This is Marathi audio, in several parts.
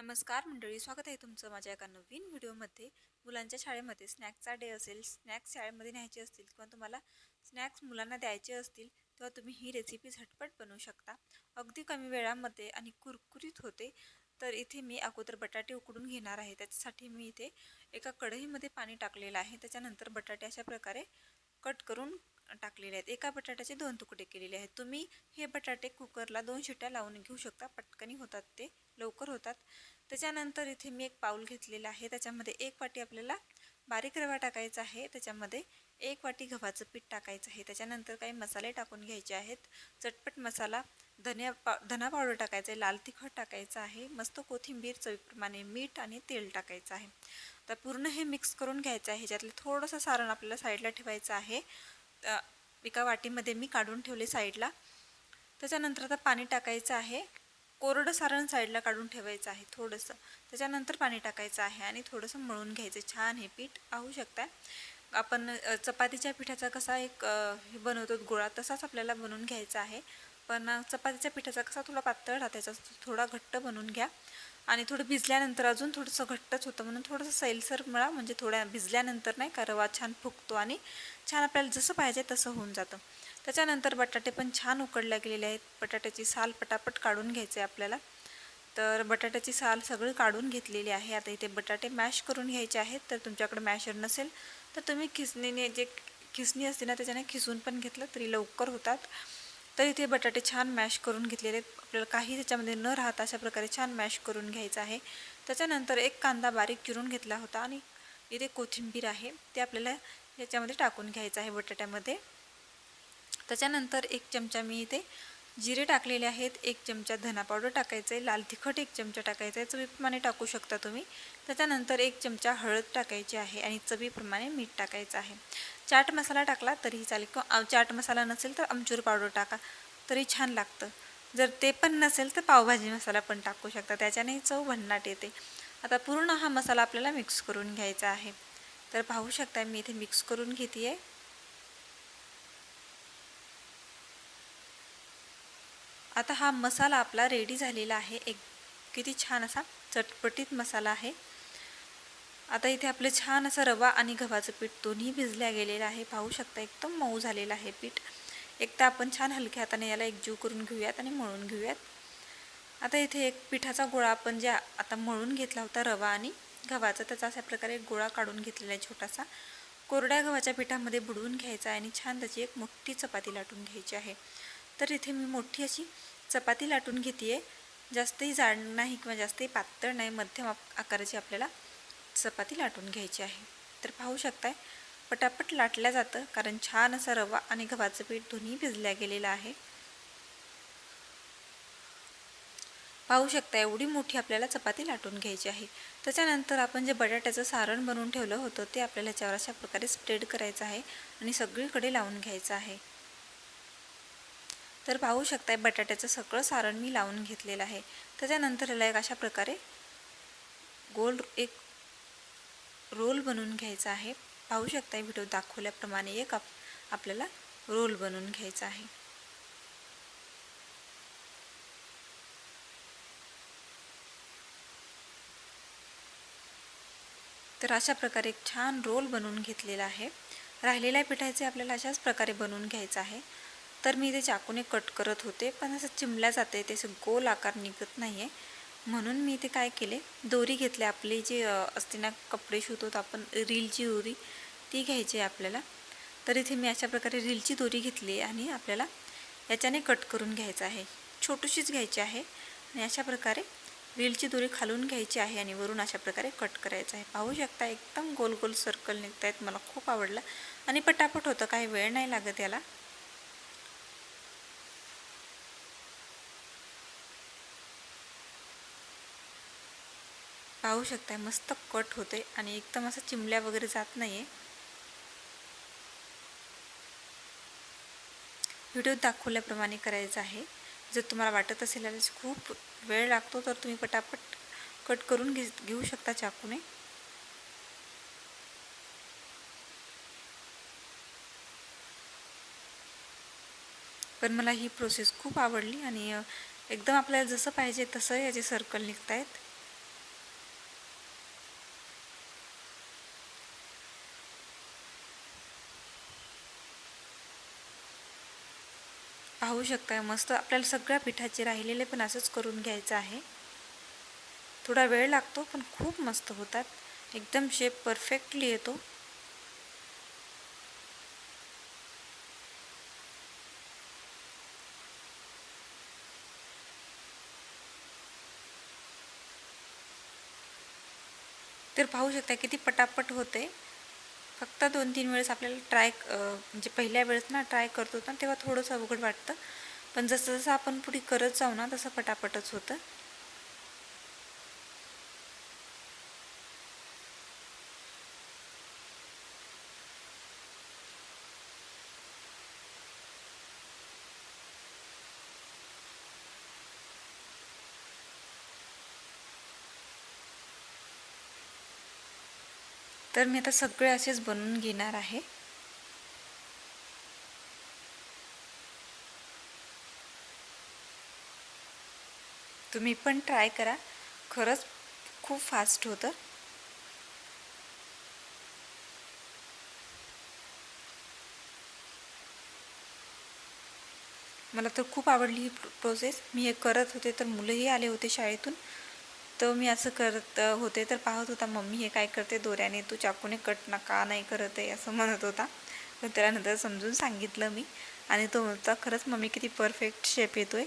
नमस्कार मंडळी स्वागत आहे तुमचं माझ्या एका नवीन व्हिडिओमध्ये. मुलांच्या शाळेमध्ये स्नॅक्सचा डे असेल स्नॅक्स शाळेमध्ये न्यायचे असतील किंवा तुम्हाला स्नॅक्स मुलांना द्यायचे असतील तेव्हा तुम्ही ही रेसिपी झटपट बनवू शकता. अगदी कमी वेळामध्ये आणि कुरकुरीत होते तर इथे मी अगोदर बटाटे उकडून घेणार आहे. त्याच्यासाठी मी इथे एका कढईमध्ये पाणी टाकलेलं आहे. त्याच्यानंतर बटाटे अशा प्रकारे कट करून टाकलेले आहेत. एका बटाट्याचे दोन तुकडे केलेले आहेत. तुम्ही हे बटाटे कुकरला दोन शिट्ट्या लावून घेऊ शकता. पटकनी होतात ते. लवकर होतात. त्याच्यानंतर इथे मी एक पाऊल घेतलेला आहे. त्याच्यामध्ये एक वाटी आपल्याला बारीक रवा टाकायचा आहे. त्याच्यामध्ये एक वाटी गव्हाचं पीठ टाकायचं आहे. त्याच्यानंतर काही मसाले टाकून घ्यायचे आहेत. चटपट मसाला धनिया पा धना पावडर टाकायचं आहे. लाल तिखट टाकायचं आहे. मस्त कोथिंबीर चवीप्रमाणे मीठ आणि तेल टाकायचं आहे. तर पूर्ण हे मिक्स करून घ्यायचं आहे. ह्याच्यातलं थोडंसं सारण आपल्याला साईडला ठेवायचं आहे. एका वाटीमध्ये मी काढून ठेवले साईडला. त्याच्यानंतर आता पाणी टाकायचं आहे. कोरडं सारण साईडला काढून ठेवायचं आहे थोडंसं. त्याच्यानंतर पाणी टाकायचं आहे आणि थोडंसं मळून घ्यायचं. छान हे पीठ पाहू शकता आपण चपातीच्या पिठाचा कसा एक हे बनवतो गोळा तसाच आपल्याला बनवून घ्यायचा आहे. पण चपातीच्या पिठाचा कसा थोडा पातळ राहतायचा थोडा घट्ट बनवून घ्या. आणि थोडं भिजल्यानंतर अजून थोडंसं घट्टच होतं. म्हणून थोडंसं सैलसर मिळा म्हणजे थोड्या भिजल्यानंतर नाही का रवा छान फुगतो आणि छान आपल्याला जसं पाहिजे तसं होऊन जातं. त्याच्यानंतर बटाटे पण छान उकडल्या गेलेले आहेत. बटाट्याची साल पटापट काढून घ्यायचे आपल्याला. तर बटाट्याची साल सगळी काढून घेतलेली आहे. आता इथे बटाटे मॅश करून घ्यायचे आहेत. तर तुमच्याकडे मॅशर नसेल तर तुम्ही खिसणीने जे खिसणी असते ना त्याच्याने खिसून पण घेतलं तरी लवकर होतात. तर इथे बटाटे छान मॅश करून घेतलेले आहेत. आपल्याला काही त्याच्यामध्ये न राहता अशा प्रकारे छान मॅश करून घ्यायचं आहे. त्याच्यानंतर एक कांदा बारीक चिरून घेतला होता आणि इथे कोथिंबीर आहे ते आपल्याला याच्यामध्ये टाकून घ्यायचं आहे बटाट्यामध्ये. त्याच्यानंतर एक चमचा मी इथे जिरे टाकलेले आहेत एक चमचा धना पावडर टाकायचं आहे लाल तिखट एक चमचा टाकायचा आहे चवीप्रमाणे टाकू शकता तुम्ही. त्याच्यानंतर एक चमचा हळद टाकायची आहे आणि चवीप्रमाणे मीठ टाकायचं आहे. चाट मसाला टाकला तरीही चालेल किंवा चाट मसाला नसेल तर आमचूर पावडर टाका तरी छान लागतं. जर ते पण नसेल तर पावभाजी मसाला पण टाकू शकता. त्याच्याने चव भन्नाट येते. आता पूर्ण हा मसाला आपल्याला मिक्स करून घ्यायचा आहे. तर पाहू शकता मी इथे मिक्स करून घेते आहे आता हा मसाला आपला रेडी झालेला आहे. एक किती छान असा चटपटीत मसाला आहे. आता इथे आपलं छान असं रवा आणि गव्हाचं पीठ दोन्ही भिजल्या गेलेलं आहे. पाहू शकता एकदम मऊ झालेलं आहे पीठ. एक तर आपण छान हलक्या हाताने याला एकजीव करून घेऊयात आणि मळून घेऊयात. आता इथे एक पिठाचा गोळा आपण जे आता मळून घेतला होता रवा आणि गव्हाचा त्याचा अशा प्रकारे एक गोळा काढून घेतलेला आहे छोटासा. कोरड्या गव्हाच्या पिठामध्ये बुडवून घ्यायचा आहे आणि छान त्याची एक मोठी चपाती लाटून घ्यायची आहे. तर इथे मी मोठी अशी चपाती लाटून घेते आहे जास्तही जाड नाही किंवा जास्तही पातळ नाही मध्यम आकाराची आपल्याला चपाती लाटून घ्यायची आहे. तर पाहू शकताय पटापट लाटलं जातं कारण छान असा रवा आणि गव्हाचं पीठ दोन्ही भिजल्या गेलेलं आहे. पाहू शकता एवढी मोठी आपल्याला चपाती लाटून घ्यायची आहे. त्याच्यानंतर आपण जे बटाट्याचं सारण बनवून ठेवलं होतं ते आपल्याला याच्यावर अशा प्रकारे स्प्रेड करायचं आहे आणि सगळीकडे लावून घ्यायचं आहे. तर पाहू शकताय बटाट्याचं सगळं सारण मी लावून घेतलेलं आहे. त्याच्यानंतर याला एक अशा प्रकारे गोल एक रोल बनवून घ्यायचा आहे. पाहू शकता व्हिडिओ दाखवल्याप्रमाणे एक आप आपल्याला रोल बनवून घ्यायचा आहे. तर अशा प्रकारे एक छान रोल बनवून घेतलेला आहे. राहिलेल्या पिठाचे आपल्याला अशाच प्रकारे बनवून घ्यायचं आहे. तर मी ते चाकूने कट करत होते पण असं चिमल्या जाते ते असं गोल आकार निघत नाही आहे म्हणून मी ते काय केले दोरी घेतले आपली जी असते ना कपडे शिवतो आपण रीलची दोरी ती घ्यायची आहे आपल्याला. तर इथे मी अशा प्रकारे रीलची दोरी घेतली आणि आपल्याला याच्याने कट करून घ्यायचं आहे. छोटीशीच घ्यायची आहे आणि अशा प्रकारे रीलची दोरी खालून घ्यायची आहे आणि वरून अशा प्रकारे कट करायचं आहे. पाहू शकता एकदम गोल गोल सर्कल निघत आहेत मला खूप आवडलं. आणि पटापट होतं. काही वेळ नाही लागत याला. पाहू शकताय. मस्त कट होते आणि एकदम असं चिमल्या वगैरे जात नाही आहे व्हिडिओ दाखवल्याप्रमाणे करायचं आहे. जर तुम्हाला वाटत असेल खूप वेळ लागतो तर तुम्ही पटापट कट करून घे घेऊ शकता चाकूने. पण मला ही प्रोसेस खूप आवडली आणि एकदम आपल्याला जसं पाहिजे तसं याचे सर्कल निघत आहेत पाहू शकताय. मस्त आपल्याला सगळ्या पिठाचे राहिलेले पण असंच करून घ्यायचं आहे. थोडा वेळ लागतो पण खूप मस्त होतात. एकदम शेप परफेक्टली येतो. तर पाहू शकता किती पटापट होते. फक्त दोन तीन वेळेस आपल्याला ट्राय म्हणजे पहिल्या वेळेस ना ट्राय करतो ना तेव्हा थोडंसं अवघड वाटतं. पण जसं जसं आपण पुढे करत जाऊ ना तसं पटापटच होतं. तर मी आता सगळे असेच बनवून घेणार आहे. तुम्ही पण ट्राय करा. खरंच खूप फास्ट होतं. मला तर खूप आवडली ही प्रोसेस. मी हे करत होते तर मुलंही आले होते शाळेतून. तर मी असं करत होते तर पाहत होता मम्मी हे काय करते दोऱ्याने? तू चाकूने कट ना का नाही करत आहे असं म्हणत होता. पण त्यानंतर समजून सांगितलं मी. आणि तो म्हणता खरंच मम्मी किती परफेक्ट शेप येतो आहे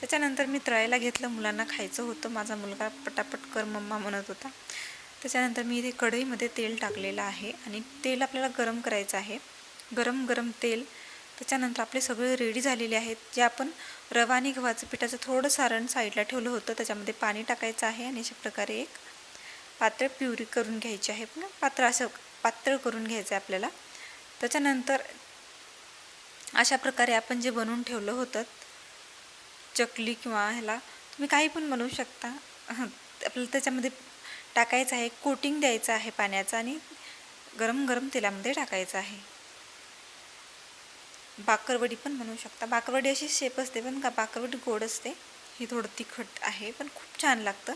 त्याच्यानंतर मी तळायला घेतलं मुलांना खायचं होतं. माझा मुलगा पटापट कर मम्मा म्हणत होता. त्याच्यानंतर मी इथे कढईमध्ये तेल टाकलेलं आहे. आणि तेल आपल्याला गरम करायचं आहे. गरम गरम तेल त्याच्यानंतर आपले सगळे रेडी झालेले आहेत. जे आपण रवा आणि गव्हाचं पिठाचं थोडं सारण साईडला ठेवलं होतं त्याच्यामध्ये पाणी टाकायचं आहे आणि अशा प्रकारे एक पात्र प्युरी करून घ्यायची आहे पण असं पात्र करून घ्यायचं आहे आपल्याला. त्याच्यानंतर अशा प्रकारे आपण जे बनवून ठेवलं होतं चकली किंवा ह्याला तुम्ही काही पण बनवू शकता. आपल्याला त्याच्यामध्ये टाकायचं आहे कोटिंग द्यायचं आहे पाण्याचं आणि गरम गरम तेलामध्ये टाकायचं आहे. बाकरवडी पण बनवू शकता. बाकरवडी अशी शेप असते पण का बाकरवडी गोड असते. ही थोडं तिखट आहे पण खूप छान लागतं.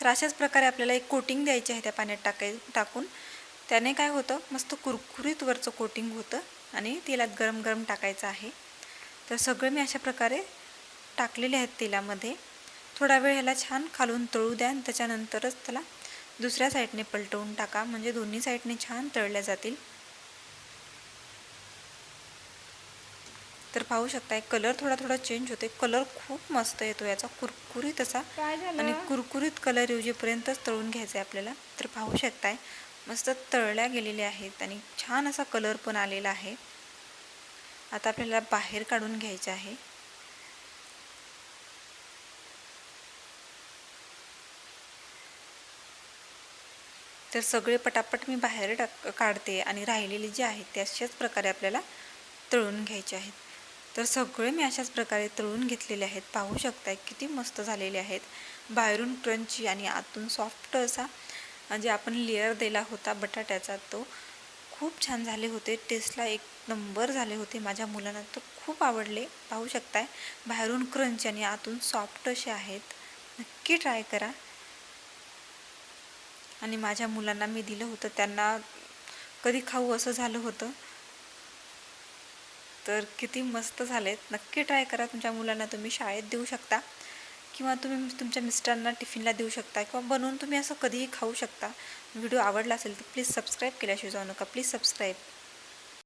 तर अशाच प्रकारे आपल्याला एक कोटिंग द्यायची आहे त्या पाण्यात टाकाय टाकून. त्याने काय होतं मस्त कुरकुरीत वरचं कोटिंग होतं आणि तेलात गरम गरम टाकायचं आहे. तर सगळं मी अशा प्रकारे टाकलेले आहेत तेलामध्ये. थोडा वेळ ह्याला छान खालून तळू द्या आणि त्याच्यानंतरच त्याला दुसऱ्या साईडने पलटवून टाका. म्हणजे दोन्ही साईडने छान तळल्या जातील. पाहू शकताय. कलर थोडा थोडा चेंज होते कलर खूप मस्त येतो याचा. कुरकुरीत असा. आणि कुरकुरीत कलर येऊजेपर्यंतच तळून घ्यायचा आहे आपल्याला. तर पाहू शकताय. मस्त तळल्या गेलेल्या आहेत आणि छान असा कलर पण आलेला आहे. आता आपल्याला बाहेर काढून घ्यायचे आहे. तर सगळे पटापट मी बाहेर टाक काढते आणि राहिलेले जे आहेत ते अशाच प्रकारे आपल्याला तळून घ्यायचे आहेत. तर सगळे मी अशाच प्रकारे तळून घेतलेले आहेत. पाहू शकताय किती मस्त झालेले आहेत. बाहेरून क्रंची आणि आतून सॉफ्ट असा जे आपण लेअर दिला होता बटाट्याचा तो खूप छान झाले होते. टेस्टला एक नंबर झाले होते माझ्या मुलांना. तर खूप आवडले. पाहू शकताय. बाहेरून क्रंच आणि आतून सॉफ्ट असे आहेत. नक्की ट्राय करा. आणि माझ्या मुलांना मी दिलं होतं. त्यांना कधी खाऊ असं झालं होतं. तर किती मस्त झालेत. नक्की ट्राय करा. तुमच्या मुलांना तुम्ही शाळेत देऊ शकता. किंवा तुम्ही तुमच्या मिस्टरांना टिफिनला देऊ शकता. किंवा बनवून तुम्ही असं कधीही खाऊ शकता. व्हिडिओ आवडला असेल तर प्लीज सबस्क्राईब केल्याशिवाय जाऊ नका. Please subscribe